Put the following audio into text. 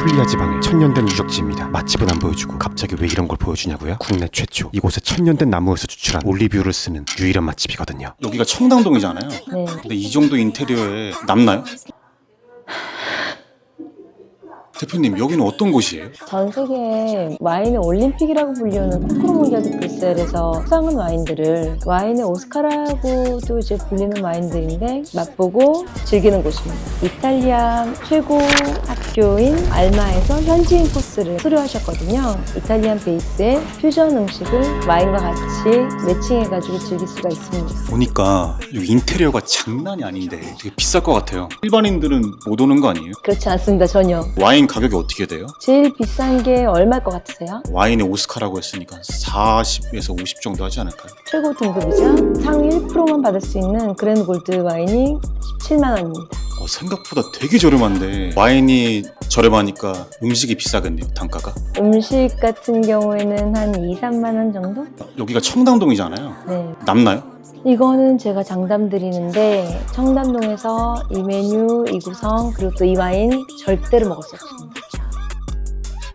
아플리아 지방의 천년된 유적지입니다. 맛집은 안 보여주고 갑자기 왜 이런 걸 보여주냐고요? 국내 최초 이곳에 천년된 나무에서 추출한 올리브유를 쓰는 유일한 맛집이거든요. 여기가 청담동이잖아요. 네. 근데 이 정도 인테리어에 남나요? 대표님 여기는 어떤 곳이에요? 전 세계 와인의 올림픽이라고 불리우는 코크로 몽디아드 브셀에서 수상한 와인들을 와인의 오스카라고도 이제 불리는 와인들인데 맛보고 즐기는 곳입니다. 이탈리아 최고 학교인 알마에서 현지인 코스를 수료하셨거든요. 이탈리안 베이스의 퓨전 음식을 와인과 같이 매칭해가지고 즐길 수가 있습니다. 보니까 여기 인테리어가 장난이 아닌데 되게 비쌀 것 같아요. 일반인들은 못 오는 거 아니에요? 그렇지 않습니다, 전혀. 와인 가격이 어떻게 돼요? 제일 비싼 게 얼마일 것 같으세요? 와인의 오스카라고 했으니까 40에서 50 정도 하지 않을까요? 최고 등급이자 상위 1%만 받을 수 있는 그랜드 골드 와인이 17만 원입니다. 어, 생각보다 되게 저렴한데 와인이 저렴하니까 음식이 비싸겠네요 단가가 음식 같은 경우에는 한 2, 3만 원 정도? 여기가 청담동이잖아요 네. 남나요? 이거는 제가 장담 드리는데 청담동에서 이 메뉴, 이 구성, 그리고 또 이 와인 절대로 먹을 수 없습니다.